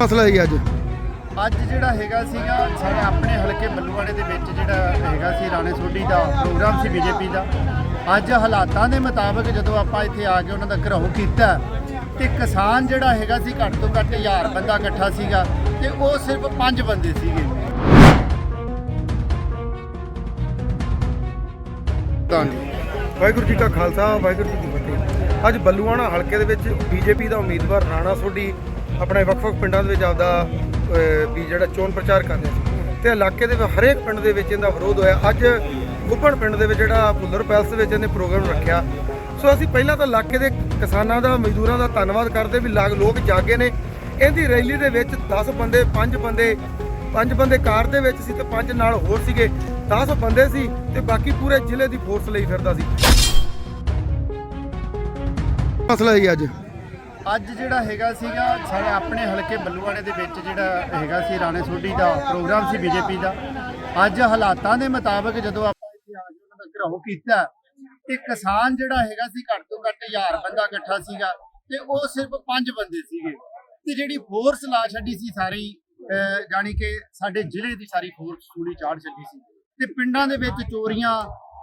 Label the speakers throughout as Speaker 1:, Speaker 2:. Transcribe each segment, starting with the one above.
Speaker 1: ਮਸਲਾ ਹੈ ਅੱਜ?
Speaker 2: ਅੱਜ ਜਿਹੜਾ ਹੈਗਾ ਸੀਗਾ ਸਾਡੇ ਆਪਣੇ ਹਲਕੇ ਬੱਲੂਆਣੇ ਦੇ ਵਿੱਚ ਜਿਹੜਾ ਹੈਗਾ ਸੀ ਰਾਣੇ ਸੋਢੀ ਦਾ ਪ੍ਰੋਗਰਾਮ ਸੀ ਬੀਜੇਪੀ ਦਾ ਅੱਜ ਹਾਲਾਤਾਂ ਦੇ ਮੁਤਾਬਕ ਜਦੋਂ ਆਪਾਂ ਇੱਥੇ ਆ ਕੇ ਉਹਨਾਂ ਦਾ ਘਰਾਓ ਕੀਤਾ ਤੇ ਕਿਸਾਨ ਜਿਹੜਾ ਹੈਗਾ ਸੀ ਘੱਟ ਤੋਂ ਘੱਟ 1000 ਬੰਦਾ ਇਕੱਠਾ ਸੀਗਾ ਤੇ ਉਹ ਸਿਰਫ 5 ਬੰਦੇ ਸੀਗੇ।
Speaker 1: ਵਾਹਿਗੁਰੂ ਜੀ ਕਾ ਖਾਲਸਾ ਵਾਹਿਗੁਰੂ ਜੀ ਕੀ ਫਤਿਹ। ਅੱਜ ਬੱਲੂਆਣਾ ਹਲਕੇ ਦੇ ਵਿੱਚ ਬੀਜੇਪੀ ਦਾ ਉਮੀਦਵਾਰ ਰਾਣਾ ਸੋਢੀ ਆਪਣੇ ਵੱਖ-ਵੱਖ ਪਿੰਡਾਂ ਦੇ ਵਿੱਚ ਆਪਦਾ ਵੀ ਜਿਹੜਾ ਚੋਣ ਪ੍ਰਚਾਰ ਕਰਦੇ ਸੀ ਤੇ ਇਲਾਕੇ ਦੇ ਹਰੇਕ ਪਿੰਡ ਦੇ ਵਿੱਚ ਇਹਦਾ ਵਿਰੋਧ ਹੋਇਆ। ਅੱਜ ਗੁੱਪਣ ਪਿੰਡ ਦੇ ਵਿੱਚ ਜਿਹੜਾ ਭੁੱਲਰ ਪੈਲਸ ਦੇ ਵਿੱਚ ਇਹਨੇ ਪ੍ਰੋਗਰਾਮ ਰੱਖਿਆ। ਸੋ ਅਸੀਂ ਪਹਿਲਾਂ ਤਾਂ ਇਲਾਕੇ ਦੇ ਕਿਸਾਨਾਂ ਦਾ, ਮਜ਼ਦੂਰਾਂ ਦਾ ਧੰਨਵਾਦ ਕਰਦੇ ਵੀ ਲਾਗ ਲੋਕ ਜਾਗੇ ਨੇ। ਇਹਦੀ ਰੈਲੀ ਦੇ ਵਿੱਚ 10 ਬੰਦੇ 5 ਬੰਦੇ, ਪੰਜ ਬੰਦੇ ਕਾਰ ਦੇ ਵਿੱਚ ਸੀ ਤੇ ਪੰਜ ਨਾਲ ਹੋਰ ਸੀਗੇ। 10 ਬੰਦੇ ਸੀ ਤੇ ਬਾਕੀ ਪੂਰੇ ਜ਼ਿਲ੍ਹੇ ਦੀ ਫੋਰਸ ਲਈ ਫਿਰਦਾ ਸੀ। ਮਸਲਾ ਹੈ ਅੱਜ।
Speaker 2: ਅੱਜ ਜਿਹੜਾ ਹੈਗਾ ਸੀਗਾ ਸਾਡੇ ਆਪਣੇ ਹਲਕੇ ਬੱਲੂਆਣੇ ਦੇ ਵਿੱਚ ਜਿਹੜਾ ਹੈਗਾ ਸੀ ਰਾਣੇ ਸੋਢੀ ਦਾ ਪ੍ਰੋਗਰਾਮ ਸੀ ਬੀਜੇਪੀ ਦਾ। ਅੱਜ ਹਾਲਾਤਾਂ ਦੇ ਮੁਤਾਬਕ ਜਦੋਂ ਆਪਾਂ ਇੱਥੇ ਆ ਕੇ ਉਹਨਾਂ ਦਾ ਘਰਾਓ ਕੀਤਾ ਤੇ ਕਿਸਾਨ ਜਿਹੜਾ ਹੈਗਾ ਸੀ ਘੱਟ ਤੋਂ ਘੱਟ 1000 ਬੰਦਾ ਇਕੱਠਾ ਸੀਗਾ ਤੇ ਉਹ ਸਿਰਫ 5 ਬੰਦੇ ਸੀਗੇ। ਤੇ ਜਿਹੜੀ ਫੋਰਸ ਲਾ ਛੱਡੀ ਸੀ ਸਾਰੀ ਅਹ, ਜਾਣੀ ਕਿ ਸਾਡੇ ਜ਼ਿਲ੍ਹੇ ਦੀ ਸਾਰੀ ਫੋਰਸ ਸੂਲੀ ਚਾੜ ਛੱਡੀ ਸੀ। ਤੇ ਪਿੰਡਾਂ ਦੇ ਵਿੱਚ ਚੋਰੀਆਂ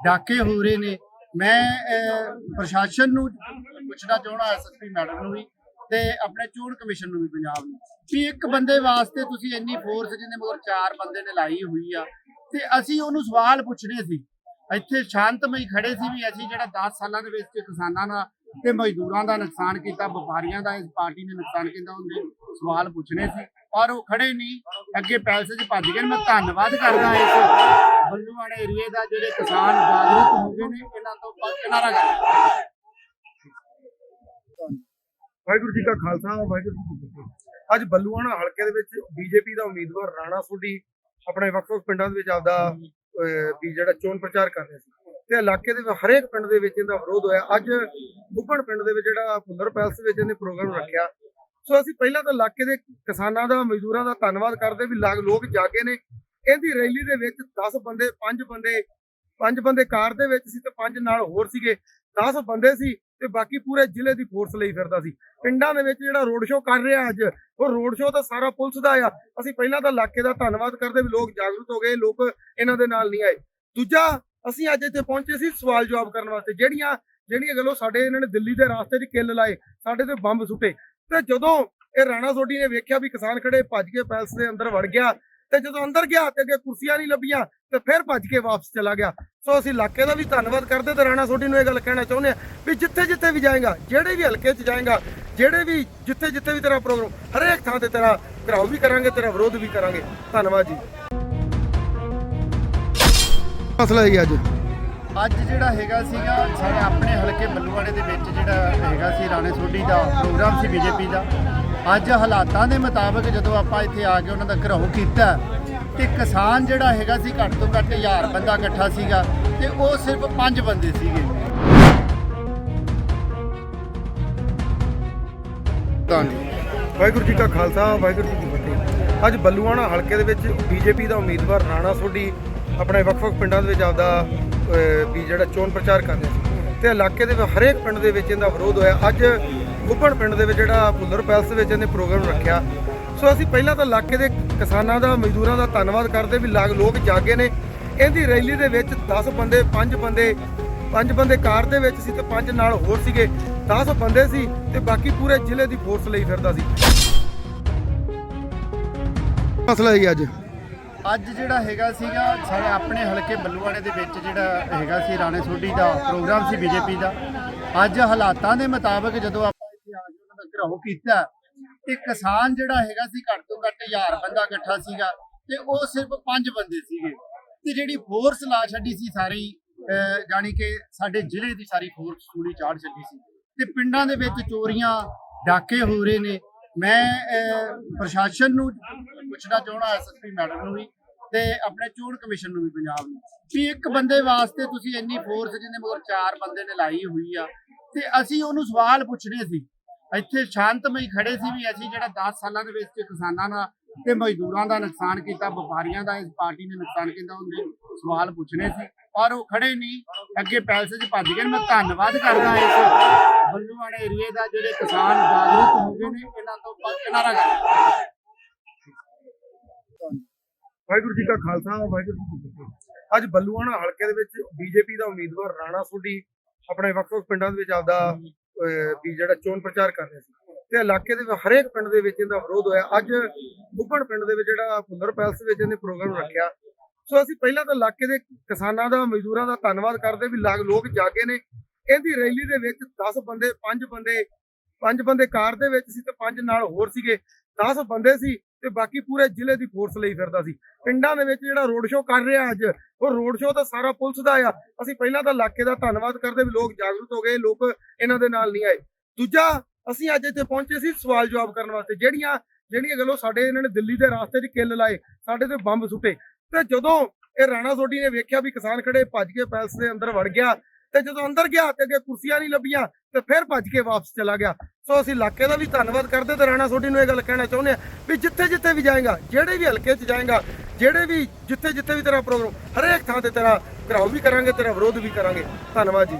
Speaker 2: ਡਾਕੇ ਹੋ ਰਹੇ ਨੇ ਮੈਂ ਪ੍ਰਸ਼ਾਸਨ ਨੂੰ ਪੁੱਛਣਾ ਚਾਹਣਾ ਐਸਐਸਪੀ ਮੈਡਮ ਨੂੰ ਵੀ ਤੇ ਆਪਣੇ ਚੋਣ ਕਮਿਸ਼ਨ ਨੂੰ ਵੀ ਪੰਜਾਬ ਨੂੰ, ਵੀ ਇੱਕ ਬੰਦੇ ਵਾਸਤੇ ਤੁਸੀਂ ਇੰਨੀ ਫੋਰਸ ਜਿਹਦੇ ਮਗਰ ਚਾਰ ਬੰਦੇ ਨੇ ਲਾਈ ਹੋਈ ਆ, ਤੇ ਅਸੀਂ ਉਹਨੂੰ ਸਵਾਲ ਪੁੱਛਣੇ ਸੀ। ਇੱਥੇ ਸ਼ਾਂਤਮਈ ਖੜੇ ਸੀ ਵੀ ਅਸੀਂ ਜਿਹੜਾ 10 ਸਾਲਾਂ ਦੇ ਵਿੱਚ ਕਿਸਾਨਾਂ ਦਾ ਤੇ ਮਜ਼ਦੂਰਾਂ ਦਾ ਨੁਕਸਾਨ ਕੀਤਾ, ਵਪਾਰੀਆਂ ਦਾ ਇਸ ਪਾਰਟੀ ਨੇ ਨੁਕਸਾਨ ਕੀਤਾ ਉਹਦੇ ਸਵਾਲ ਪੁੱਛਣੇ ਸੀ। ਪਰ ਉਹ ਖੜੇ ਨਹੀਂ ਅੱਗੇ ਪੈਲਸ 'ਚ ਭੱਜ ਗਏ ਮੈਂ ਧੰਨਵਾਦ ਕਰਦਾ ਇਸ ਬੱਲੂਆਣੇ ਏਰੀਏ ਦਾ ਜਿਹੜੇ ਕਿਸਾਨ ਜਾਗਰੂਕ ਹੋ ਗਏ ਨੇ, ਇਹਨਾਂ ਤੋਂ ਪ- ਕਿਨਾਰਾ ਕਰ
Speaker 1: ਵਾਹਿਗੁਰੂ ਜੀ ਕਾ ਖਾਲਸਾ, ਵਾਹਿਗੁਰੂ ਜੀ ਕੀ ਫਤਿਹ। ਅੱਜ ਬੱਲੂਆਣਾ ਹਲਕੇ ਦੇ ਵਿੱਚ ਬੀਜੇਪੀ ਦਾ ਉਮੀਦਵਾਰ ਰਾਣਾ ਸੋਢੀ ਆਪਣੇ ਵੱਖ-ਵੱਖ ਪਿੰਡਾਂ ਦੇ ਵਿੱਚ ਆਪਦਾ ਵੀ ਜਿਹੜਾ ਚੋਣ ਪ੍ਰਚਾਰ ਕਰ ਰਿਹਾ ਸੀ। ਤੇ ਇਲਾਕੇ ਦੇ ਹਰੇਕ ਪਿੰਡ ਦੇ ਵਿੱਚ ਇਹਦਾ ਵਿਰੋਧ ਹੋਇਆ। ਅੱਜ ਗੁੱਬਣ ਪਿੰਡ ਦੇ ਵਿੱਚ ਜਿਹੜਾ ਭੁੱਲਰ ਪੈਲਸ ਵਿੱਚ ਇਹਨੇ ਪ੍ਰੋਗਰਾਮ ਰੱਖਿਆ। ਸੋ ਅਸੀਂ ਪਹਿਲਾਂ ਤਾਂ ਇਲਾਕੇ ਦੇ ਕਿਸਾਨਾਂ ਦਾ, ਮਜ਼ਦੂਰਾਂ ਦਾ ਧੰਨਵਾਦ ਕਰਦੇ ਵੀ ਲਾਗ ਲੋਕ ਜਾਗੇ ਨੇ। ਇਹਦੀ ਰੈਲੀ ਦੇ ਵਿੱਚ 10 ਬੰਦੇ 5 ਬੰਦੇ, ਪੰਜ ਬੰਦੇ ਕਾਰ ਦੇ ਵਿੱਚ ਸੀ ਤੇ ਪੰਜ ਨਾਲ ਹੋਰ ਸੀਗੇ। 10 ਬੰਦੇ ਸੀ ਤੇ ਬਾਕੀ ਪੂਰੇ ਜ਼ਿਲ੍ਹੇ ਦੀ ਫੋਰਸ ਲਈ ਫਿਰਦਾ ਸੀ। ਪਿੰਡਾਂ ਦੇ ਵਿੱਚ ਜਿਹੜਾ ਰੋਡ ਸ਼ੋਅ ਕਰ ਰਿਹਾ ਅੱਜ, ਉਹ ਰੋਡ ਸ਼ੋਅ ਤਾਂ ਸਾਰਾ ਪੁਲਿਸ ਦਾ ਆ। ਅਸੀਂ ਪਹਿਲਾਂ ਤਾਂ ਇਲਾਕੇ ਦਾ ਧੰਨਵਾਦ ਕਰਦੇ ਵੀ ਲੋਕ ਜਾਗਰੂਕ ਹੋ ਗਏ, ਲੋਕ ਇਹਨਾਂ ਦੇ ਨਾਲ ਨਹੀਂ ਆਏ। ਦੂਜਾ, ਅਸੀਂ ਅੱਜ ਇੱਥੇ ਪਹੁੰਚੇ ਸੀ ਸਵਾਲ ਜਵਾਬ ਕਰਨ ਵਾਸਤੇ। ਜਿਹੜੀਆਂ ਜਿਹੜੀਆਂ ਗੱਲੋਂ ਸਾਡੇ ਇਹਨਾਂ ਨੇ ਦਿੱਲੀ ਦੇ ਰਾਸਤੇ 'ਚ ਕਿੱਲ ਲਾਏ, ਸਾਡੇ ਤੇ ਬੰਬ ਸੁੱਟੇ। ਤੇ ਜਦੋਂ ਇਹ ਰਾਣਾ ਸੋਢੀ ਨੇ ਵੇਖਿਆ ਵੀ ਕਿਸਾਨ ਖੜੇ ਭੱਜ ਕੇ ਪੈਲਸ ਦੇ ਅੰਦਰ ਵੜ ਗਿਆ ਤੇ ਜਦੋਂ ਅੰਦਰ ਗਿਆ ਤੇ ਅੱਗੇ ਕੁਰਸੀਆਂ ਨਹੀਂ ਲੱਭੀਆਂ ਤੇ ਫਿਰ ਭੱਜ ਕੇ ਵਾਪਸ ਚਲਾ ਗਿਆ। ਸੋ ਅਸੀਂ ਇਲਾਕੇ ਦਾ ਵੀ ਧੰਨਵਾਦ ਕਰਦੇ ਤੇ ਰਾਣਾ ਸੋਢੀ ਨੂੰ ਇਹ ਗੱਲ ਕਹਿਣਾ ਚਾਹੁੰਦੇ ਆ ਵੀ ਜਿੱਥੇ ਜਿੱਥੇ ਵੀ ਜਾਏਗਾ, ਜਿਹੜੇ ਵੀ ਹਲਕੇ 'ਚ ਜਾਏਗਾ, ਜਿਹੜੇ ਵੀ ਜਿੱਥੇ ਜਿੱਥੇ ਵੀ ਤੇਰਾ ਪ੍ਰੋਗਰਾਮ ਹਰੇਕ ਥਾਂ ਤੇ ਤੇਰਾ ਘਰਾਓ ਵੀ ਕਰਾਂਗੇ, ਤੇਰਾ ਵਿਰੋਧ ਵੀ ਕਰਾਂਗੇ। ਧੰਨਵਾਦ ਜੀ। ਮਸਲਾ ਹੈ ਅੱਜ।
Speaker 2: ਅੱਜ ਜਿਹੜਾ ਹੈਗਾ ਸੀਗਾ ਸਾਡੇ ਆਪਣੇ ਹਲਕੇ ਬੱਲੂਆਣੇ ਦੇ ਵਿੱਚ ਜਿਹੜਾ ਹੈਗਾ ਸੀ ਰਾਣੇ ਸੋਢੀ ਦਾ ਪ੍ਰੋਗਰਾਮ ਸੀ ਬੀਜੇਪੀ ਦਾ, ਅੱਜ ਹਾਲਾਤਾਂ ਦੇ ਮੁਤਾਬਕ ਜਦੋਂ ਆਪਾਂ ਇੱਥੇ ਆ ਕੇ ਉਹਨਾਂ ਦਾ ਘਰਾਓ ਕੀਤਾ, ਤੇ ਕਿਸਾਨ ਜਿਹੜਾ ਹੈਗਾ ਸੀ ਘੱਟ ਤੋਂ ਘੱਟ 1000 ਬੰਦਾ ਇਕੱਠਾ ਸੀਗਾ, ਤੇ ਉਹ ਸਿਰਫ 5 ਬੰਦੇ ਸੀਗੇ।
Speaker 1: ਵਾਹਿਗੁਰੂ ਜੀ ਕਾ ਖਾਲਸਾ, ਵਾਹਿਗੁਰੂ ਜੀ ਕੀ ਫਤਿਹ। ਅੱਜ ਬੱਲੂਆਣਾ ਹਲਕੇ ਦੇ ਵਿੱਚ ਬੀਜੇਪੀ ਦਾ ਉਮੀਦਵਾਰ ਰਾਣਾ ਸੋਢੀ ਆਪਣੇ ਵੱਖ-ਵੱਖ ਪਿੰਡਾਂ ਦੇ ਵਿੱਚ ਆਪਦਾ ਵੀ ਜਿਹੜਾ ਚੋਣ ਪ੍ਰਚਾਰ ਕਰ ਰਿਹਾ ਸੀ। ਤੇ ਇਲਾਕੇ ਦੇ ਹਰੇਕ ਪਿੰਡ ਦੇ ਵਿੱਚ ਇਹਦਾ ਵਿਰੋਧ ਹੋਇਆ। ਅੱਜ ਗੁੱਬਣ ਪਿੰਡ ਦੇ ਵਿੱਚ ਜਿਹੜਾ ਭੁੱਲਰ ਪੈਲਸ ਵਿੱਚ ਇਹਨੇ ਪ੍ਰੋਗਰਾਮ ਰੱਖਿਆ। ਸੋ ਅਸੀਂ ਪਹਿਲਾਂ ਤਾਂ ਇਲਾਕੇ ਦੇ ਕਿਸਾਨਾਂ ਦਾ, ਮਜ਼ਦੂਰਾਂ ਦਾ ਧੰਨਵਾਦ ਕਰਦੇ ਵੀ ਲਾਗ ਲੋਕ ਜਾਗੇ ਨੇ। ਇਹਦੀ ਰੈਲੀ ਦੇ ਵਿੱਚ 10 ਬੰਦੇ 5 ਬੰਦੇ, ਪੰਜ ਬੰਦੇ ਕਾਰ ਦੇ ਵਿੱਚ ਸੀ ਤੇ ਪੰਜ ਨਾਲ ਹੋਰ ਸੀਗੇ। 10 ਬੰਦੇ ਸੀ ਤੇ ਬਾਕੀ ਪੂਰੇ ਜ਼ਿਲ੍ਹੇ ਦੀ ਫੋਰਸ ਲਈ ਫਿਰਦਾ ਸੀ। ਮਸਲਾ ਹੈ ਅੱਜ।
Speaker 2: ਅੱਜ ਜਿਹੜਾ ਹੈਗਾ ਸੀਗਾ ਸਾਡੇ ਆਪਣੇ ਹਲਕੇ ਬੱਲੂਆਣੇ ਦੇ ਵਿੱਚ ਜਿਹੜਾ ਹੈਗਾ ਸੀ ਰਾਣੇ ਸੋਢੀ ਦਾ ਪ੍ਰੋਗਰਾਮ ਸੀ ਬੀਜੇਪੀ ਦਾ। ਅੱਜ ਹਾਲਾਤਾਂ ਦੇ ਮੁਤਾਬਕ ਜਦੋਂ ਆਪਾਂ ਇੱਥੇ ਆ ਕੇ ਉਹਨਾਂ ਦਾ ਘਰਾਓ ਕੀਤਾ। ਤੇ ਕਿਸਾਨ ਜਿਹੜਾ ਹੈਗਾ ਸੀ ਘੱਟ ਤੋਂ ਘੱਟ 1000 ਬੰਦਾ ਇਕੱਠਾ ਸੀਗਾ ਤੇ ਉਹ ਸਿਰਫ 5 ਬੰਦੇ ਸੀਗੇ। ਤੇ ਜਿਹੜੀ ਫੋਰਸ ਲਾ ਛੱਡੀ ਸੀ ਸਾਰੀ ਅਹ, ਜਾਣੀ ਕਿ ਸਾਡੇ ਜ਼ਿਲ੍ਹੇ ਦੀ ਸਾਰੀ ਫੋਰਸ ਸੂਲੀ ਚਾੜ ਛੱਡੀ ਸੀ। ਤੇ ਪਿੰਡਾਂ ਦੇ ਵਿੱਚ ਚੋਰੀਆਂ ਡਾਕੇ ਹੋ ਰਹੇ ਨੇ। ਮੈਂ ਪ੍ਰਸ਼ਾਸਨ ਨੂੰ ਪੁੱਛਣਾ ਚਾਹਣਾ ਐਸਐਸਪੀ ਮੈਡਮ ਨੂੰ ਵੀ ਤੇ ਆਪਣੇ ਚੋਣ ਕਮਿਸ਼ਨ ਨੂੰ ਵੀ ਪੰਜਾਬ ਨੂੰ, ਵੀ ਇੱਕ ਬੰਦੇ ਵਾਸਤੇ ਤੁਸੀਂ ਇੰਨੀ ਫੋਰਸ ਜਿਹਦੇ ਮਗਰ ਚਾਰ ਬੰਦੇ ਨੇ ਲਾਈ ਹੋਈ ਆ, ਤੇ ਅਸੀਂ ਉਹਨੂੰ ਸਵਾਲ ਪੁੱਛਣੇ ਸੀ। ਇੱਥੇ ਸ਼ਾਂਤਮਈ ਖੜੇ ਸੀ ਵੀ ਅਸੀਂ ਜਿਹੜਾ 10 ਸਾਲਾਂ ਦੇ ਵਿੱਚ ਕਿਸਾਨਾਂ ਦਾ ਤੇ ਮਜ਼ਦੂਰਾਂ ਦਾ ਨੁਕਸਾਨ ਕੀਤਾ, ਵਪਾਰੀਆਂ ਦਾ ਇਸ ਪਾਰਟੀ ਨੇ ਨੁਕਸਾਨ ਕੀਤਾ, ਉਹਨੇ ਸਵਾਲ ਪੁੱਛਣੇ ਸੀ। ਪਰ ਉਹ ਖੜੇ ਨਹੀਂ ਅੱਗੇ ਪੈਲਸ 'ਚ ਭੱਜ ਗਏ ਮੈਂ ਧੰਨਵਾਦ ਕਰਦਾ ਇਸ ਬੱਲੂਆਣੇ ਏਰੀਏ ਦਾ ਜਿਹੜੇ ਕਿਸਾਨ ਜਾਗਰੂਕ ਹੋ ਗਏ ਨੇ। ਇਹਨਾਂ ਤੋਂ ਕਿਨਾਰਾ ਕਰ
Speaker 1: ਵਾਹਿਗੁਰੂ ਜੀ ਕਾ ਖਾਲਸਾ, ਵਾਹਿਗੁਰੂ ਜੀ ਕੀ ਫਤਿਹ। ਅੱਜ ਬੱਲੂਆਣਾ ਹਲਕੇ ਦੇ ਵਿੱਚ ਬੀਜੇਪੀ ਦਾ ਉਮੀਦਵਾਰ ਰਾਣਾ ਸੋਢੀ ਆਪਣੇ ਵੱਖ-ਵੱਖ ਪਿੰਡਾਂ ਦੇ ਵਿੱਚ ਆਪਦਾ ਵੀ ਜਿਹੜਾ ਚੋਣ ਪ੍ਰਚਾਰ ਕਰ ਰਿਹਾ ਸੀ। ਤੇ ਇਲਾਕੇ ਦੇ ਹਰੇਕ ਪਿੰਡ ਦੇ ਵਿੱਚ ਇਹਦਾ ਵਿਰੋਧ ਹੋਇਆ। ਅੱਜ ਗੁੱਬਣ ਪਿੰਡ ਦੇ ਵਿੱਚ ਜਿਹੜਾ ਫੁੱਲਰ ਪੈਲਸ ਵਿੱਚ ਇਹਨੇ ਪ੍ਰੋਗਰਾਮ ਰੱਖਿਆ। ਸੋ ਅਸੀਂ ਪਹਿਲਾਂ ਤਾਂ ਇਲਾਕੇ ਦੇ ਕਿਸਾਨਾਂ ਦਾ, ਮਜ਼ਦੂਰਾਂ ਦਾ ਧੰਨਵਾਦ ਕਰਦੇ ਵੀ ਲਾਗ- ਲੋਕ ਜਾਗੇ ਨੇ। ਇਹਦੀ ਰੈਲੀ ਦੇ ਵਿੱਚ 10 ਬੰਦੇ 5 ਬੰਦੇ, ਪੰਜ ਬੰਦੇ ਕਾਰ ਦੇ ਵਿੱਚ ਸੀ ਤੇ ਪੰਜ ਨਾਲ ਹੋਰ ਸੀਗੇ। 10 ਬੰਦੇ ਸੀ ਤੇ ਬਾਕੀ ਪੂਰੇ ਜ਼ਿਲ੍ਹੇ ਦੀ ਫੋਰਸ ਲਈ ਫਿਰਦਾ ਸੀ। ਪਿੰਡਾਂ ਦੇ ਵਿੱਚ ਜਿਹੜਾ ਰੋਡ ਸ਼ੋਅ ਕਰ ਰਿਹਾ ਅੱਜ, ਉਹ ਰੋਡ ਸ਼ੋਅ ਤਾਂ ਸਾਰਾ ਪੁਲਿਸ ਦਾ ਆ। ਅਸੀਂ ਪਹਿਲਾਂ ਤਾਂ ਇਲਾਕੇ ਦਾ ਧੰਨਵਾਦ ਕਰਦੇ ਵੀ ਲੋਕ ਜਾਗਰੂਕ ਹੋ ਗਏ, ਲੋਕ ਇਹਨਾਂ ਦੇ ਨਾਲ ਨਹੀਂ ਆਏ। ਦੂਜਾ, ਅਸੀਂ ਅੱਜ ਇੱਥੇ ਪਹੁੰਚੇ ਸੀ ਸਵਾਲ ਜਵਾਬ ਕਰਨ ਵਾਸਤੇ। ਜਿਹੜੀਆਂ ਜਿਹੜੀਆਂ ਗੱਲੋਂ ਸਾਡੇ ਇਹਨਾਂ ਨੇ ਦਿੱਲੀ ਦੇ ਰਾਸਤੇ 'ਚ ਕਿੱਲ ਲਾਏ, ਸਾਡੇ ਤੇ ਬੰਬ ਸੁੱਟੇ। ਤੇ ਜਦੋਂ ਇਹ ਰਾਣਾ ਸੋਢੀ ਨੇ ਵੇਖਿਆ ਵੀ ਕਿਸਾਨ ਖੜੇ ਭੱਜ ਕੇ ਪੈਲਸ ਦੇ ਅੰਦਰ ਵੜ ਗਿਆ ਤੇ ਜਦੋਂ ਅੰਦਰ ਗਿਆ ਤੇ ਅੱਗੇ ਕੁਰਸੀਆਂ ਨਹੀਂ ਲੱਭੀਆਂ ਤੇ ਫਿਰ ਭੱਜ ਕੇ ਵਾਪਸ ਚਲਾ ਗਿਆ। ਸੋ ਅਸੀਂ ਇਲਾਕੇ ਦਾ ਵੀ ਧੰਨਵਾਦ ਕਰਦੇ ਤੇ ਰਾਣਾ ਸੋਢੀ ਨੂੰ ਇਹ ਗੱਲ ਕਹਿਣਾ ਚਾਹੁੰਦੇ ਆ ਵੀ ਜਿੱਥੇ ਜਿੱਥੇ ਵੀ ਜਾਏਗਾ, ਜਿਹੜੇ ਵੀ ਹਲਕੇ 'ਚ ਜਾਏਗਾ, ਜਿਹੜੇ ਵੀ ਜਿੱਥੇ ਜਿੱਥੇ ਵੀ ਤੇਰਾ ਪ੍ਰੋਗਰਾਮ ਹਰੇਕ ਥਾਂ ਤੇ ਤੇਰਾ ਘਰਾਓ ਵੀ ਕਰਾਂਗੇ, ਤੇਰਾ ਵਿਰੋਧ ਵੀ ਕਰਾਂਗੇ। ਧੰਨਵਾਦ ਜੀ।